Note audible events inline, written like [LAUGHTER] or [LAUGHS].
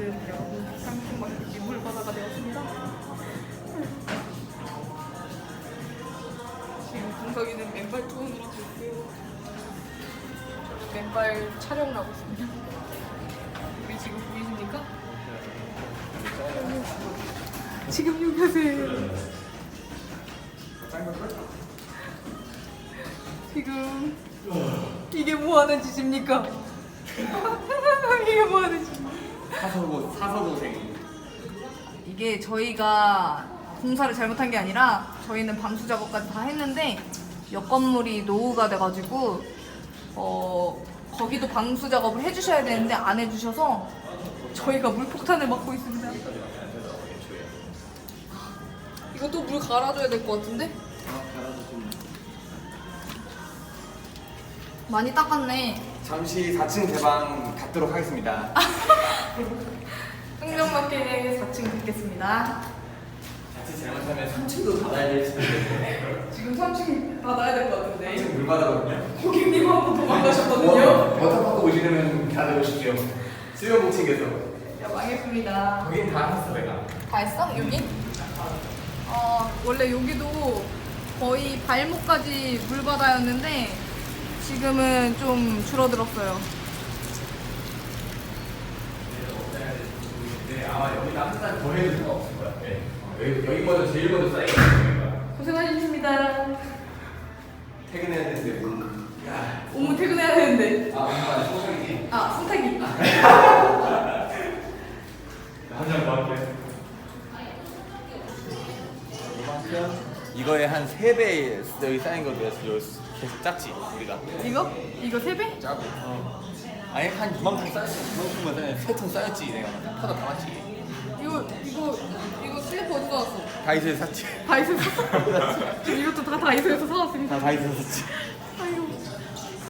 지금 쌍둥이 물바다가 되었습니다. 지금 분석이는 맨발 투혼을 하고 있고요. 맨발 촬영을 하고 있습니다. 우리 지금 보이십니까? 지금 여기 하세요. 지금 이게 뭐 하는 짓입니까? 사서고 사서고생. 이게 저희가 공사를 잘못한 게 아니라 저희는 방수 작업까지 다 했는데 옆 건물이 노후가 돼가지고 어 거기도 방수 작업을 해주셔야 되는데 안 해주셔서 저희가 물폭탄을 맞고 있습니다. 이것도 물 갈아줘야 될 것 같은데? 많이 닦았네. 잠시 4층 대방 갖도록 하겠습니다. [LAUGHS] 흥정맞게 4층 뵙겠습니다. 자칫 잘못하면 3층도 받아야 될 수도 있는데. 지금 3층 받아야 될 것 같은데. 3층 물 받아거든요. 고객님 한 번 도망가셨거든요. 워터 받고 오시려면 다들 오십시오. 수영복 챙겨서. 야, 망했습니다. 거긴 다 했어 내가. 다 했어? 여기? 어, 원래 여기도 거의 발목까지 물바다였는데 지금은 좀 줄어들었어요. 네, 아마 여기다 한살더 해도 수가 없을 거야. 네. 어, 여기 여기 먼저 제일 먼저 쌓이게 되는 거야. 고생하셨습니다. 퇴근해야 되는데 물. 야. 오늘 퇴근해야 되는데. 아 정말 소정이지. 아, 선택이. [LAUGHS] 한잔 더 할게. 이거에 한 3배 여기 쌓인 거 내가 계속 작지 우리가 이거? 이거 3배? 짜고 아니 한 이만큼 쌓였지 이만큼만 쌓였 세통 쌓였지 내가 파다 담았지 이거, 이거, 이거 슬리퍼 어디서 나왔어? 다이소에 샀지 다이소에서 [LAUGHS] 샀어? 지금 이것도 다 다이소에서 사왔습니다. 다 다이소에 샀지